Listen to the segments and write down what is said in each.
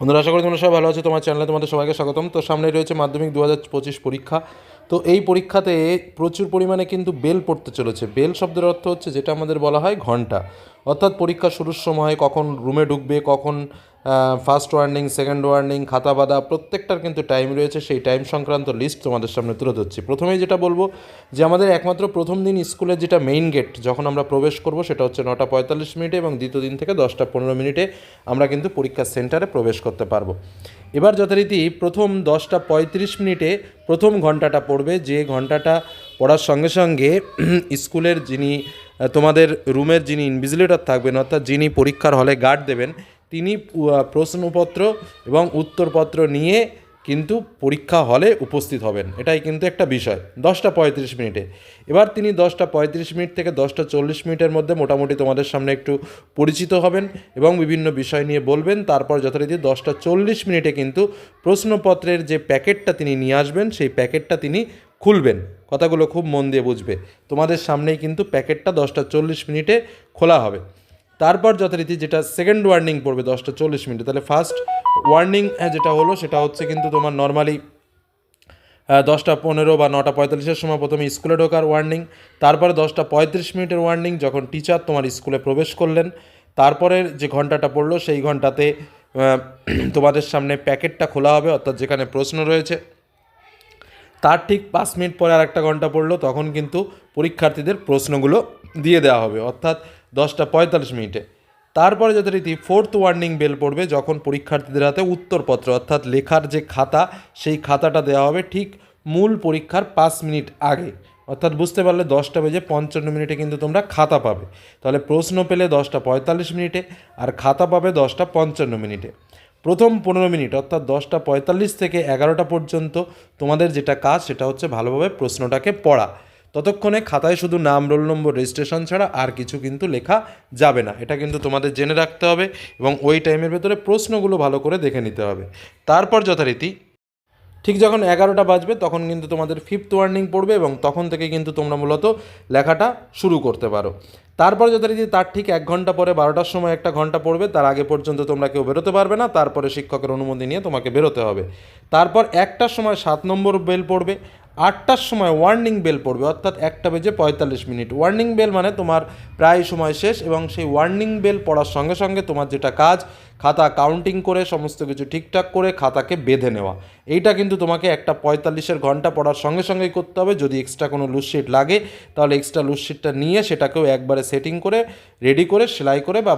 বন্ধুরা, আশা করি তোমরা সবাই ভালো আছো। তোমার চ্যানেলে তোমাদের সবাইকে স্বাগতম। তো সামনে রয়েছে মাধ্যমিক দু হাজার পঁচিশ পরীক্ষা। তো এই পরীক্ষাতে প্রচুর পরিমাণে কিন্তু বেল পড়তে চলেছে। বেল শব্দের অর্থ হচ্ছে যেটা আমাদের বলা হয় ঘণ্টা। অর্থাৎ পরীক্ষা শুরুর সময় কখন রুমে ঢুকবে, কখন ফার্স্ট ওয়ার্নিং সেকেন্ড ওয়ার্নিং খাতা বাদা প্রত্যেকটার কিন্তু টাইম রয়েছে। সেই টাইম সংক্রান্ত লিস্ট তোমাদের সামনে তুলে ধরছি। প্রথমেই যেটা বলব যে আমাদের একমাত্র প্রথম দিন স্কুলের যেটা মেইন গেট যখন আমরা প্রবেশ করব, সেটা হচ্ছে নটা পঁয়তাল্লিশ মিনিটে এবং দ্বিতীয় দিন থেকে দশটা পনেরো মিনিটে আমরা কিন্তু পরীক্ষার সেন্টারে প্রবেশ করতে পারব। এবার যথারীতি প্রথম দশটা পঁয়ত্রিশ মিনিটে প্রথম ঘন্টাটা পড়বে। যে ঘন্টাটা পড়ার সঙ্গে সঙ্গে স্কুলের যিনি তোমাদের রুমের যিনি ইনভিজিলেটর থাকবেন, অর্থাৎ যিনি পরীক্ষার হলে গার্ড দেবেন তিনি প্রশ্নপত্র এবং উত্তরপত্র নিয়ে কিন্তু পরীক্ষা হলে উপস্থিত হবেন। এটাই কিন্তু একটা বিষয়। দশটা পঁয়ত্রিশ মিনিটে। এবার তিনি দশটা পঁয়ত্রিশ মিনিট থেকে দশটা চল্লিশ মিনিটের মধ্যে মোটামুটি তোমাদের সামনে একটু পরিচিত হবেন এবং বিভিন্ন বিষয় নিয়ে বলবেন। তারপর যথারীতি দশটা চল্লিশ মিনিটে কিন্তু প্রশ্নপত্রের যে প্যাকেটটা তিনি নিয়ে আসবেন, সেই প্যাকেটটা তিনি খুলবেন। কথাগুলো খুব মন দিয়ে বুঝবে। তোমাদের সামনেই কিন্তু প্যাকেটটা দশটা চল্লিশ মিনিটে খোলা হবে। তারপর যথারীতি যেটা সেকেন্ড ওয়ার্নিং পড়বে, দশটা চল্লিশ মিনিটে। তাহলে ফার্স্ট ওয়ার্নিং যেটা হলো, সেটা হচ্ছে কিন্তু তোমার নর্মালি দশটা পনেরো বা নটা পঁয়তাল্লিশের সময় প্রথমে স্কুলে ঢোকার ওয়ার্নিং তারপরে দশটা পঁয়ত্রিশ মিনিটের ওয়ার্নিং যখন টিচার তোমার স্কুলে প্রবেশ করলেন তারপরের যে ঘন্টাটা পড়ল, সেই ঘন্টাতে তোমাদের সামনে প্যাকেটটা খোলা হবে, অর্থাৎ যেখানে প্রশ্ন রয়েছে, তার ঠিক পাঁচ মিনিট পরে আর একটা ঘণ্টা পড়ল, তখন কিন্তু পরীক্ষার্থীদের প্রশ্নগুলো দিয়ে দেওয়া হবে। অর্থাৎ দশটা পঁয়তাল্লিশ মিনিটে। তারপরে যথারীতি ফোর্থ ওয়ার্নিং বেল পড়বে যখন পরীক্ষার্থীদের হাতে উত্তরপত্র, অর্থাৎ লেখার যে খাতা, সেই খাতাটা দেওয়া হবে ঠিক মূল পরীক্ষার পাঁচ মিনিট আগে। অর্থাৎ বুঝতে পারলে দশটা বেজে পঞ্চান্ন মিনিটে কিন্তু তোমরা খাতা পাবে। তাহলে প্রশ্ন পেলে দশটা পঁয়তাল্লিশ মিনিটে আর খাতা পাবে দশটা পঞ্চান্ন মিনিটে। প্রথম পনেরো মিনিট, অর্থাৎ দশটা পঁয়তাল্লিশ থেকে এগারোটা পর্যন্ত তোমাদের যেটা কাজ সেটা হচ্ছে ভালোভাবে প্রশ্নটাকে পড়া। ততক্ষণে খাতায় শুধু নাম, রোল নম্বর, রেজিস্ট্রেশন ছাড়া আর কিছু কিন্তু লেখা যাবে না। এটা কিন্তু তোমাদের জেনে রাখতে হবে এবং ওই টাইমের ভেতরে প্রশ্নগুলো ভালো করে দেখে নিতে হবে। তারপর যথারীতি ঠিক যখন এগারোটা বাজবে তখন কিন্তু তোমাদের ফিফথ ওয়ার্নিং পড়বে এবং তখন থেকে কিন্তু তোমরা মূলত লেখাটা শুরু করতে পারো। তারপর যথারীতি তার ঠিক এক ঘণ্টা পরে বারোটার সময় একটা ঘণ্টা পড়বে, তার আগে পর্যন্ত তোমরা কেউ বেরোতে পারবে না, তারপরে শিক্ষকের অনুমতি নিয়ে তোমাকে বেরোতে হবে। তারপর একটার সময় সাত নম্বর বেল পড়বে আটটার সময় ওয়ার্নিং বেল পড়বে, অর্থাৎ একটা বেজে পঁয়তাল্লিশ মিনিট। ওয়ার্নিং বেল মানে তোমার প্রায় সময় শেষ এবং সেই ওয়ার্নিং বেল পড়ার সঙ্গে সঙ্গে তোমার যেটা কাজ খাতা কাউন্টিং করে, সমস্ত কিছু ঠিকঠাক করে খাতাকে বেঁধে নেওয়া। এইটা কিন্তু তোমাকে একটা পঁয়তাল্লিশের ঘণ্টা পড়ার সঙ্গে সঙ্গেই করতে হবে। যদি এক্সট্রা কোনো লুজশিট লাগে, তাহলে এক্সট্রা লুজশিটটা নিয়ে সেটাকেও একবারে সেটিং করে রেডি করে, সেলাই করে বা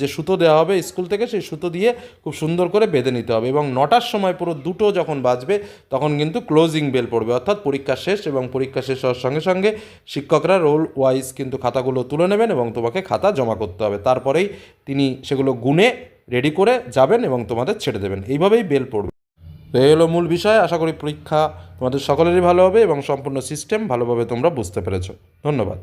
যে সুতো দেওয়া হবে স্কুল থেকে, সেই সুতো দিয়ে খুব সুন্দর করে বেঁধে নিতে হবে এবং নটার সময় পুরো দুটো যখন বাজবে, তখন কিন্তু ক্লোজিং বেল পড়বে। অর্থাৎ পরীক্ষা শেষ এবং পরীক্ষা শেষ হওয়ার সঙ্গে সঙ্গে শিক্ষকরা রোল ওয়াইজ কিন্তু খাতাগুলো তুলে নেবেন এবং তোমাকে খাতা জমা করতে হবে। তারপরেই তিনি সেগুলো গুনে রেডি করে যাবেন এবং তোমাদের ছেড়ে দেবেন। এইভাবেই বেল পড়বে। তো এই হলো মূল বিষয়। আশা করি পরীক্ষা তোমাদের সকলেরই ভালো হবে এবং সম্পূর্ণ সিস্টেম ভালোভাবে তোমরা বুঝতে পেরেছ। ধন্যবাদ।